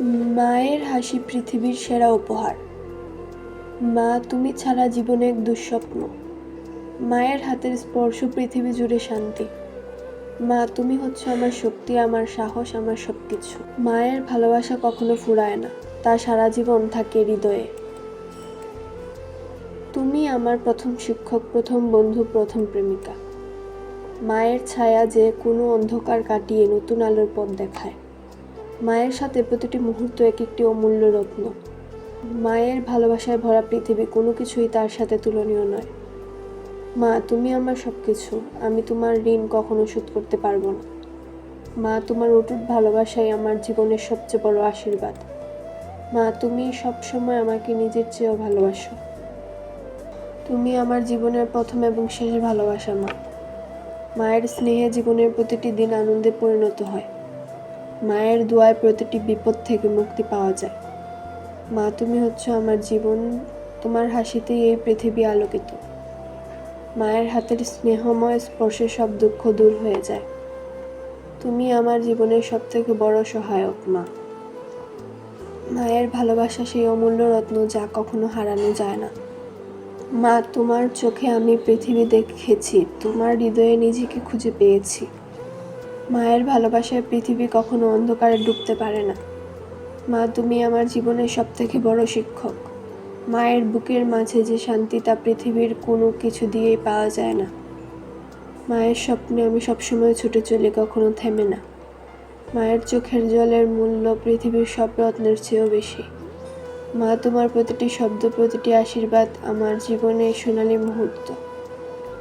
মায়ের হাসি পৃথিবীর সেরা উপহার। মা, তুমি ছাড়া জীবনে এক দুঃস্বপ্ন। মায়ের হাতের স্পর্শ পৃথিবী জুড়ে শান্তি। মা, তুমি হচ্ছে আমার শক্তি, আমার সাহস, আমার সব কিছু মায়ের ভালোবাসা কখনো ফুরায় না, তা সারা জীবন থাকে হৃদয়ে। তুমি আমার প্রথম শিক্ষক, প্রথম বন্ধু, প্রথম প্রেমিকা। মায়ের ছায়া যে কোনো অন্ধকার কাটিয়ে নতুন আলোর পথ দেখায়। মায়ের সাথে প্রতিটি মুহূর্ত এক একটি অমূল্য রত্ন। মায়ের ভালোবাসায় ভরা পৃথিবী কোনো কিছুই তার সাথে তুলনীয় নয়। মা, তুমি আমার সব কিছু আমি তোমার ঋণ কখনো শোধ করতে পারব না। মা, তোমার অটুট ভালোবাসাই আমার জীবনের সবচেয়ে বড় আশীর্বাদ। মা, তুমি সবসময় আমাকে নিজের চেয়েও ভালোবাসো। তুমি আমার জীবনের প্রথম এবং শেষ ভালোবাসা মা। মায়ের স্নেহে জীবনের প্রতিটি দিন আনন্দে পরিণত হয়। মায়ের দোয়ায় প্রতিটি বিপদ থেকে মুক্তি পাওয়া যায়। মা, তুমি হচ্ছে আমার জীবন, তোমার হাসিতেই এই পৃথিবী আলোকিত। মায়ের হাতের স্নেহময় স্পর্শে সব দুঃখ দূর হয়ে যায়। তুমি আমার জীবনের সব থেকে বড় সহায়ক, মা। মায়ের ভালোবাসা সেই অমূল্য রত্ন যা কখনো হারানো যায় না। মা, তোমার চোখে আমি পৃথিবী দেখেছি, তোমার হৃদয়ে নিজেকে খুঁজে পেয়েছি। মায়ের ভালোবাসায় পৃথিবী কখনো অন্ধকারে ডুবতে পারে না। মা, তুমি আমার জীবনের সব থেকে বড় শিক্ষক। মায়ের বুকের মাঝে যে শান্তি তা পৃথিবীর কোনো কিছু দিয়েই পাওয়া যায় না। মায়ের স্বপ্নে আমি সবসময় ছুটে চলি, কখনো থেমে না। মায়ের চোখের জলের মূল্য পৃথিবীর সব রত্নের চেয়েও বেশি। মা, তোমার প্রতিটি শব্দ, প্রতিটি আশীর্বাদ আমার জীবনে সোনালী মুহূর্ত।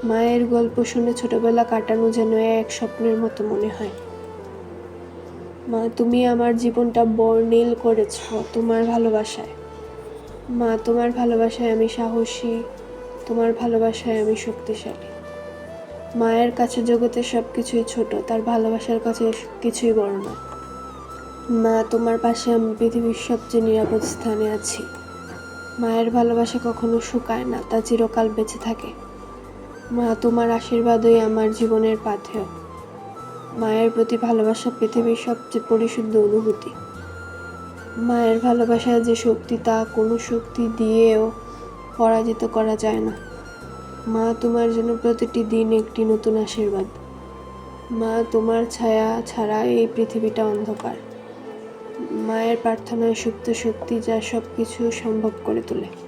মায়ের গল্প শুনে ছোটবেলা কাটানো যেন এক স্বপ্নের মতো মনে হয়। মা, তুমি আমার জীবনটা বর্ণিল করেছ তোমার ভালোবাসায়। মা, তোমার ভালোবাসায় আমি সাহসী, তোমার ভালোবাসায় আমি শক্তিশালী। মায়ের কাছে জগতের সব কিছুই ছোট, তার ভালোবাসার কাছে কিছুই বড় না মা, তোমার পাশে আমি পৃথিবীর সবচেয়ে নিরাপদ স্থানে আছি। মায়ের ভালোবাসা কখনো শুকায় না, তা চিরকাল বেঁচে থাকে। মা, তোমার আশীর্বাদই আমার জীবনের পাথেয় মায়ের প্রতি ভালোবাসা পৃথিবীর সবচেয়ে পরিশুদ্ধ অনুভূতি। মায়ের ভালোবাসায় যে শক্তি, তা কোনো শক্তি দিয়েও পরাজিত করা যায় না। মা, তোমার জন্য প্রতিটি দিন একটি নতুন আশীর্বাদ। মা, তোমার ছায়া ছাড়া এই পৃথিবীটা অন্ধকার। মায়ের প্রার্থনায় সুপ্ত শক্তি যা সব কিছু সম্ভব করে তোলে।